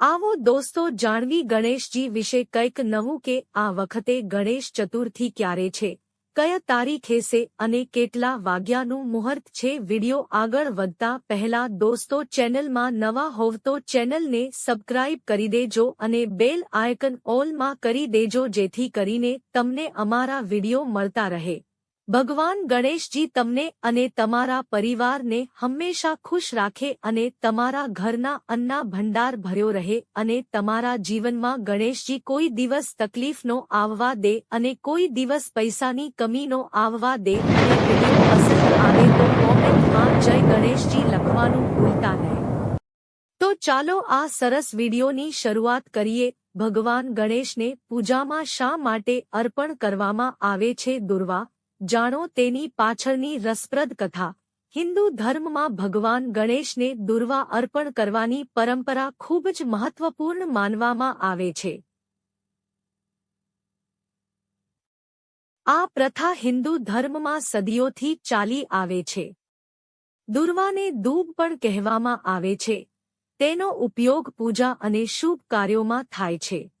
આવો દોસ્તો, જાણવી ગણેશજી વિશે કંઈક નવું કે આ વખતે ગણેશ ચતુર્થી ક્યારે છે? કયા તારીખે છે અને કેટલા વાગ્યાનું મુહૂર્ત છે? વિડિયો આગળ વધતા પહેલા દોસ્તો, ચેનલમાં નવા હોવ તો ચેનલને સબસ્ક્રાઇબ કરી દેજો અને બેલ આયકન ઓલમાં કરી દેજો જેથી કરીને તમને અમારા વિડિયો મળતા રહે. ભગવાન ગણેશજી તમને અને તમારા પરિવારને હંમેશા ખુશ રાખે અને તમારા ઘરના અન્ના ભંડાર ભર્યો રહે અને તમારા જીવનમાં ગણેશજી કોઈ દિવસ તકલીફનો આવવા દે અને કોઈ દિવસ પૈસાની કમીનો આવવા દે અને કોમેન્ટમાં જય ગણેશજી લખવાનું ભૂલતા નહીં. તો ચાલો આ સરસ વિડીયોની શરૂઆત કરીએ. ભગવાન ગણેશને પૂજામાં શા માટે અર્પણ કરવામાં આવે છે દુર્વા? જાણો તેની પાછળની રસપ્રદ કથા. હિન્દુ ધર્મમાં ભગવાન ગણેશને દુર્વા અર્પણ કરવાની પરંપરા ખૂબ જ મહત્વપૂર્ણ માનવામાં આવે છે. આ પ્રથા હિન્દુ ધર્મમાં સદીઓથી ચાલી આવે છે. દુર્વાને દૂબ પણ કહેવામાં આવે છે. તેનો ઉપયોગ પૂજા અને શુભ કાર્યોમાં થાય છે.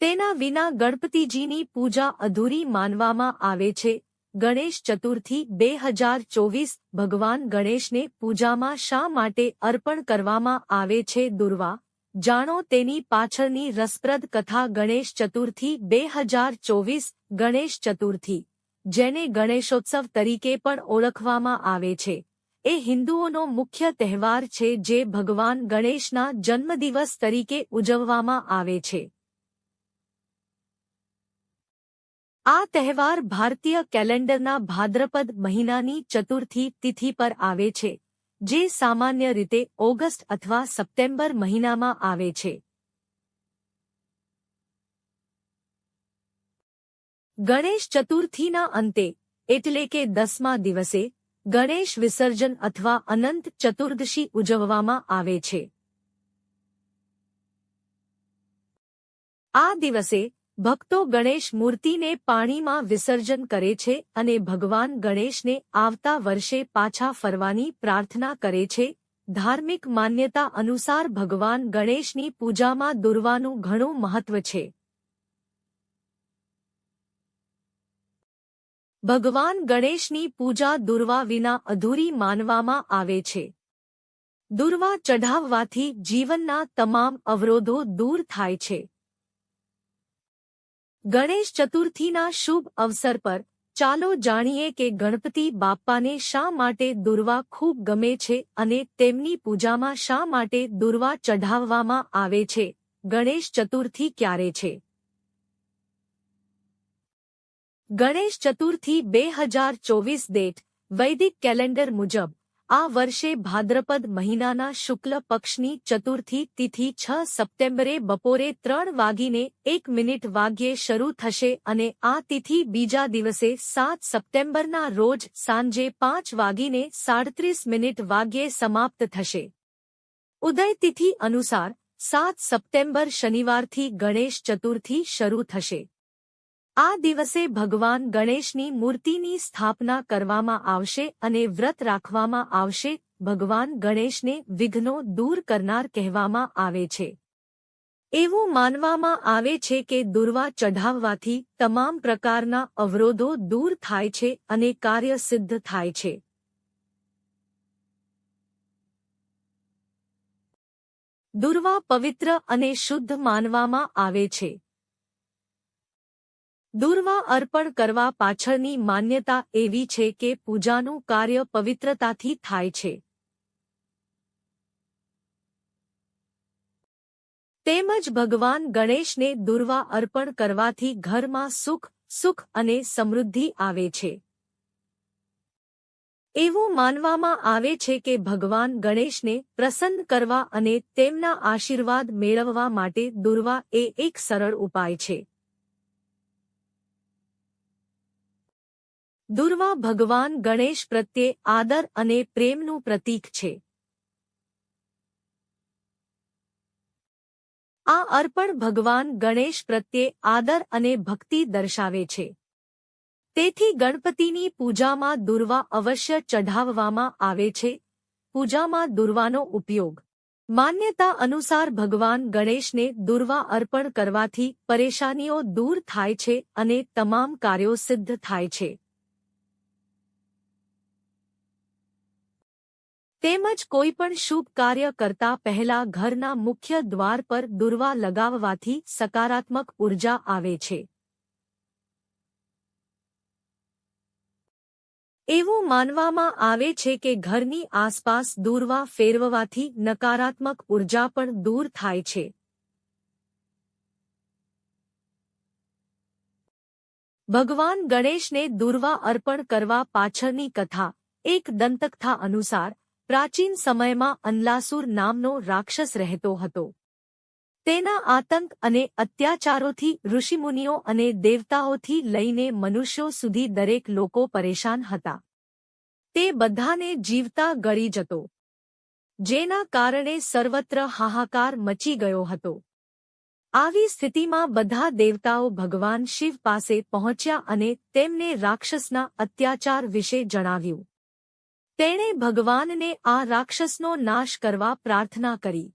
તેના વિના ગણપતિજીની પૂજા અધૂરી માનવામાં આવે છે. ગણેશ ચતુર્થી બે હજાર ચોવીસ ભગવાન ગણેશને પૂજામાં શા માટે અર્પણ કરવામાં આવે છે દુર્વા? જાણો તેની પાછળની રસપ્રદ કથા ગણેશ ચતુર્થી બે હજાર ચોવીસ ગણેશ ચતુર્થી, જેને ગણેશોત્સવ તરીકે પણ ઓળખવામાં આવે છે. એ હિન્દુઓનો મુખ્ય તહેવાર છે જે ભગવાન ગણેશના જન્મદિવસ તરીકે ઉજવવામાં આવે છે. આ તહેવાર ભારતીય કેલેન્ડરના ભાદ્રપદ મહિનાની ચતુર્થી તિથિ પર આવે છે, જે સામાન્ય રીતે ઓગસ્ટ અથવા સપ્ટેમ્બર મહિનામાં આવે છે. ગણેશ ચતુર્થીના અંતે, એટલે કે દસમા દિવસે, ગણેશ વિસર્જન અથવા અનંત ચતુર્દશી ઉજવવામાં આવે છે. આ દિવસે ભક્તો ગણેશ મૂર્તિને પાણીમાં વિસર્જન કરે છે અને ભગવાન ગણેશને આવતા વર્ષે પાછા ફરવાની પ્રાર્થના કરે છે. ધાર્મિક માન્યતા અનુસાર ભગવાન ગણેશની પૂજામાં દુર્વાનું ઘણું મહત્વ છે. ભગવાન ગણેશની પૂજા દુર્વા વિના અધૂરી માનવામાં આવે છે. દુર્વા ચઢાવવાથી જીવનના તમામ અવરોધો દૂર થાય છે. ગણેશ ચતુર્થીના શુભ અવસર પર ચાલો જાણીએ કે ગણપતિ બાપ્પાને શા માટે દુર્વા ખૂબ ગમે છે અને તેમની પૂજામાં શા માટે દુર્વા ચઢાવવામાં આવે છે. ગણેશ ચતુર્થી ક્યારે છે? ગણેશ ચતુર્થી બે હજાર ચોવીસ ડેટ, વૈદિક કેલેન્ડર મુજબ આ વર્ષે ભાદ્રપદ મહિનાના શુક્લ પક્ષની ચતુર્થી તિથિ છ સપ્ટેમ્બરે બપોરે ત્રણ વાગીને એક મિનિટ વાગ્યે શરૂ થશે અને આ તિથિ બીજા દિવસે સાત સપ્ટેમ્બરના રોજ સાંજે પાંચ વાગીને સાડત્રીસ મિનિટ વાગ્યે સમાપ્ત થશે. ઉદય તિથિ અનુસાર સાત સપ્ટેમ્બર શનિવારથી ગણેશ ચતુર્થી શરૂ થશે. આ દિવસે ભગવાન ગણેશની મૂર્તિની સ્થાપના કરવામાં આવશે અને વ્રત રાખવામાં આવશે. ભગવાન ગણેશને વિઘ્નો દૂર કરનાર કહેવામાં આવે છે. એવું માનવામાં આવે છે કે દુર્વા ચઢાવવાથી તમામ પ્રકારના અવરોધો દૂર થાય છે અને કાર્ય સિદ્ધ થાય છે. દુર્વા પવિત્ર અને શુદ્ધ માનવામાં આવે છે. દુર્વા અર્પણ કરવા પાછળની માન્યતા એવી છે કે પૂજાનું કાર્ય પવિત્રતાથી થાય છે. તેમજ ભગવાન ગણેશને દુર્વા અર્પણ કરવાથી ઘરમાં સુખ સુખ અને સમૃદ્ધિ આવે છે. એવું માનવામાં આવે છે કે ભગવાન ગણેશને પ્રસન્ન કરવા અને તેમના આશીર્વાદ મેળવવા માટે દુર્વા એ એક સરળ ઉપાય છે. દુર્વા ભગવાન ગણેશ પ્રત્યે આદર અને પ્રેમનું પ્રતીક છે. આ અર્પણ ભગવાન ગણેશ પ્રત્યે આદર અને ભક્તિ દર્શાવે છે. તેથી ગણપતિની પૂજામાં દુર્વા અવશ્ય ચઢાવવામાં આવે છે. પૂજામાં દુર્વાનો ઉપયોગ. માન્યતા અનુસાર ભગવાન ગણેશને દુર્વા અર્પણ કરવાથી પરેશાનીઓ દૂર થાય છે અને તમામ કાર્યો સિદ્ધ થાય છે. તેમજ કોઈ પણ શુભ કાર્ય કરતા પહેલા ઘરના મુખ્ય દ્વાર પર દુર્વા લગાવવાથી સકારાત્મક ઊર્જા આવે છે. એવું માનવામાં આવે છે કે ઘરની આસપાસ દૂરવા ફેરવવાથી નકારાત્મક ઊર્જા પણ દૂર થાય છે. ભગવાન ગણેશને દુર્વા અર્પણ કરવા પાછળની કથા, એક દંતકથા અનુસાર પ્રાચીન સમયમાં અનલાસુર નામનો રાક્ષસ રહેતો હતો. તેના આતંક અને અત્યાચારોથી ઋષિમુનિઓ અને દેવતાઓથી લઈને મનુષ્યો સુધી દરેક લોકો પરેશાન હતા. તે બધાને જીવતા ગળી જતો, જેના કારણે સર્વત્ર હાહાકાર મચી ગયો હતો. આવી સ્થિતિમાં બધા દેવતાઓ ભગવાન શિવ પાસે પહોંચ્યા અને તેમને રાક્ષસના અત્યાચાર વિશે જણાવ્યું. તેણે ભગવાનને આ રાક્ષસનો નાશ કરવા પ્રાર્થના કરી.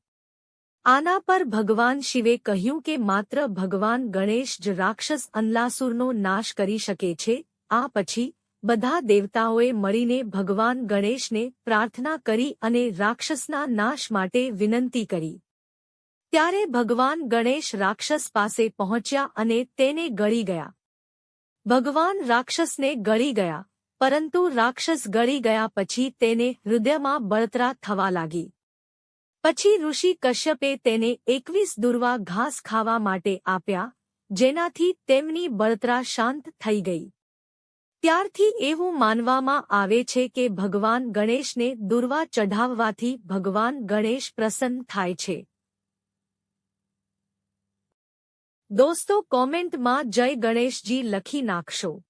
આના પર ભગવાન શિવે કહ્યું કે માત્ર ભગવાન ગણેશ જ રાક્ષસ અનલાસુરનો નાશ કરી શકે છે, આ પછી બધા દેવતાઓએ મળીને ભગવાન ગણેશને પ્રાર્થના કરી અને રાક્ષસના નાશ માટે વિનંતી કરી. ત્યારે ભગવાન ગણેશ રાક્ષસ પાસે પહોંચ્યા અને તેને ગળી ગયા. ભગવાન રાક્ષસને ગળી ગયા. પરંતુ રાક્ષસ ગળી ગયા પછી તેને હૃદયમાં બળતરા થવા લાગી. પછી ઋષિ કશ્યપે તેને એકવીસ દુર્વા ઘાસ ખાવા માટે આપ્યા, જેનાથી તેમની બળતરા શાંત થઈ ગઈ. ત્યારથી એવું માનવામાં આવે છે કે ભગવાન ગણેશને દુર્વા ચઢાવવાથી ભગવાન ગણેશ પ્રસન્ન થાય છે. દોસ્તો, કોમેન્ટમાં જય ગણેશજી લખી નાખશો.